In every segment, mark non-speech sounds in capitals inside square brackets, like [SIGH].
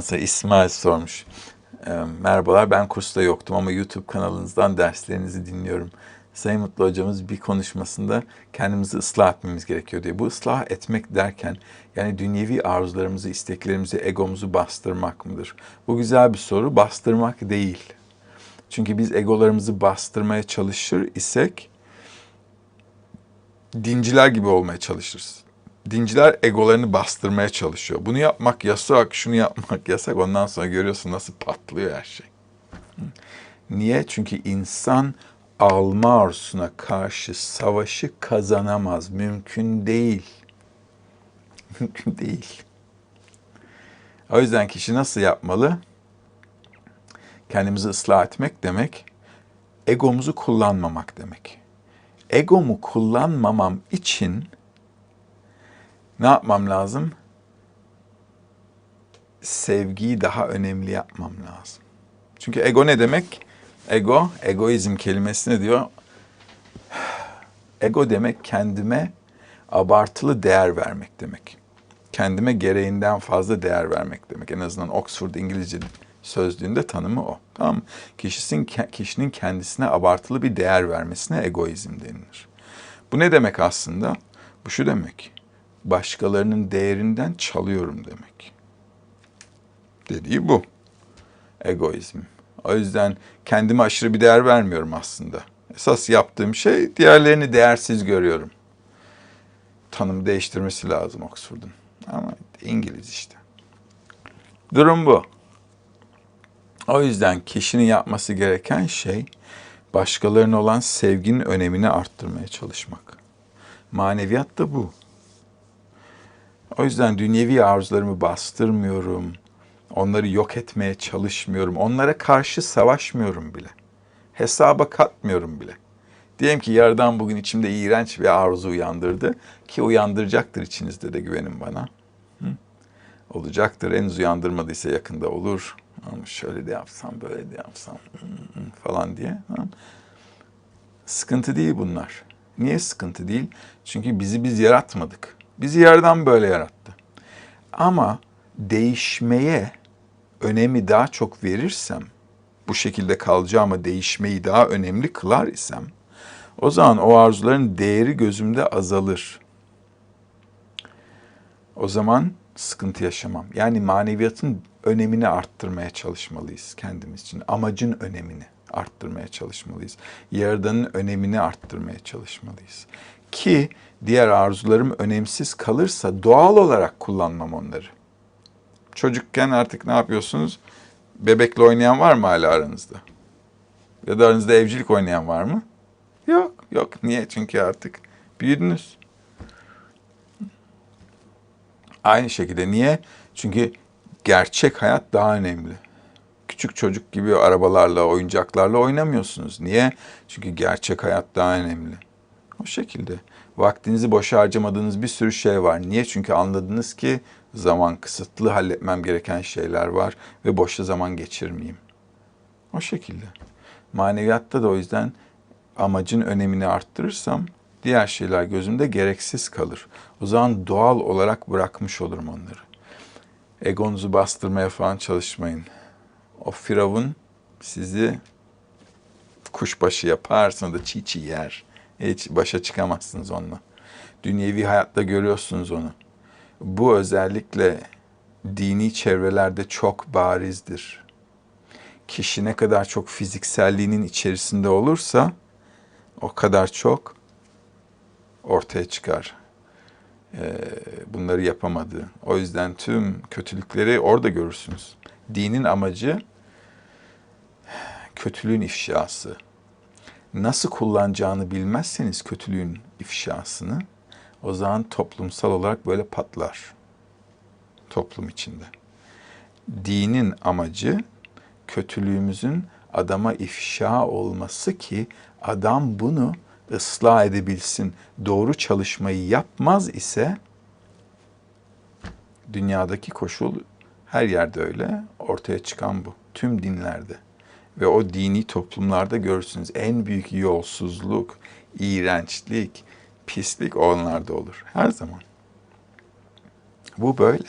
Mesela İsmail sormuş. Merhabalar ben kursta yoktum ama YouTube kanalınızdan derslerinizi dinliyorum. Sayın Mutlu hocamız bir konuşmasında kendimizi ıslah etmemiz gerekiyor diye. Bu ıslah etmek derken yani dünyevi arzularımızı, isteklerimizi, egomuzu bastırmak mıdır? Bu güzel bir soru. Bastırmak değil. Çünkü biz egolarımızı bastırmaya çalışır isek dinciler gibi olmaya çalışırız. Dinciler egolarını bastırmaya çalışıyor. Bunu yapmak yasak, şunu yapmak yasak. Ondan sonra görüyorsun nasıl patlıyor her şey. Niye? Çünkü insan alma arzusuna karşı savaşı kazanamaz. Mümkün değil. [LAUGHS] Mümkün değil. O yüzden kişi nasıl yapmalı? Kendimizi ıslah etmek demek, egomuzu kullanmamak demek. Egomu kullanmamam için ne yapmam lazım? Sevgiyi daha önemli yapmam lazım. Çünkü ego ne demek? Ego, egoizm kelimesi ne diyor? [SIGHS] Ego demek kendime abartılı değer vermek demek. Kendime gereğinden fazla değer vermek demek. En azından Oxford İngilizce sözlüğünde tanımı o. Tamam mı? Kişinin, kişinin kendisine abartılı bir değer vermesine egoizm denilir. Bu ne demek aslında? Bu şu demek. Başkalarının değerinden çalıyorum demek. Dediği bu. Egoizm. O yüzden kendime aşırı bir değer vermiyorum aslında. Esas yaptığım şey diğerlerini değersiz görüyorum. Tanım değiştirmesi lazım Oxford'un. Ama İngiliz işte. Durum bu. O yüzden kişinin yapması gereken şey başkalarına olan sevginin önemini arttırmaya çalışmak. Maneviyat da bu. O yüzden dünyevi arzularımı bastırmıyorum. Onları yok etmeye çalışmıyorum. Onlara karşı savaşmıyorum bile. Hesaba katmıyorum bile. Diyelim ki yardan bugün içimde iğrenç bir arzu uyandırdı. Ki uyandıracaktır içinizde de güvenin bana. Hı? Olacaktır. Henüz uyandırmadıysa yakında olur. Ama şöyle de yapsam, böyle de yapsam falan diye. Sıkıntı değil bunlar. Niye sıkıntı değil? Çünkü bizi biz yaratmadık. Bizi yerden böyle yarattı. Ama değişmeye önemi daha çok verirsem, bu şekilde kalacağıma değişmeyi daha önemli kılar isem, o zaman o arzuların değeri gözümde azalır. O zaman sıkıntı yaşamam. Yani maneviyatın önemini arttırmaya çalışmalıyız kendimiz için. Amacın önemini arttırmaya çalışmalıyız. Yaradanın önemini arttırmaya çalışmalıyız. Ki diğer arzularım önemsiz kalırsa doğal olarak kullanmam onları. Çocukken artık ne yapıyorsunuz? Bebekle oynayan var mı hala aranızda? Ya da aranızda evcilik oynayan var mı? Yok, yok. Niye? Çünkü artık büyüdünüz. Aynı şekilde niye? Çünkü gerçek hayat daha önemli. Küçük çocuk gibi arabalarla, oyuncaklarla oynamıyorsunuz. Niye? Çünkü gerçek hayat daha önemli. O şekilde. Vaktinizi boşa harcamadığınız bir sürü şey var. Niye? Çünkü anladınız ki zaman kısıtlı halletmem gereken şeyler var ve boşa zaman geçirmeyeyim. O şekilde. Maneviyatta da o yüzden amacın önemini arttırırsam diğer şeyler gözümde gereksiz kalır. O zaman doğal olarak bırakmış olurum onları. Egonuzu bastırmaya falan çalışmayın. O firavun sizi kuşbaşı yapar, sonra da çiğ çiğ yer. Hiç başa çıkamazsınız onunla. Dünyevi hayatta görüyorsunuz onu. Bu özellikle dini çevrelerde çok barizdir. Kişi ne kadar çok fizikselliğinin içerisinde olursa o kadar çok ortaya çıkar. Ee, bunları yapamadı. O yüzden tüm kötülükleri orada görürsünüz. Dinin amacı kötülüğün ifşası. Nasıl kullanacağını bilmezseniz kötülüğün ifşasını o zaman toplumsal olarak böyle patlar. Toplum içinde. Dinin amacı kötülüğümüzün adama ifşa olması ki adam bunu ıslah edebilsin. Doğru çalışmayı yapmaz ise dünyadaki koşul her yerde öyle ortaya çıkan bu. Tüm dinlerde ve o dini toplumlarda görürsünüz en büyük yolsuzluk, iğrençlik, pislik onlarda olur her zaman. Bu böyle.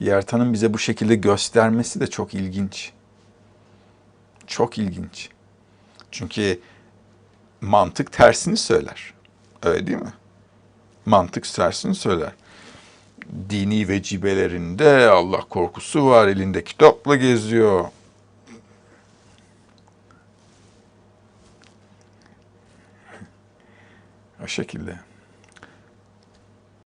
Yaratanın bize bu şekilde göstermesi de çok ilginç. Çok ilginç. Çünkü mantık tersini söyler. Öyle değil mi? Mantık tersini söyler. Dini vecibelerinde Allah korkusu var, elinde kitapla geziyor. Şekilde.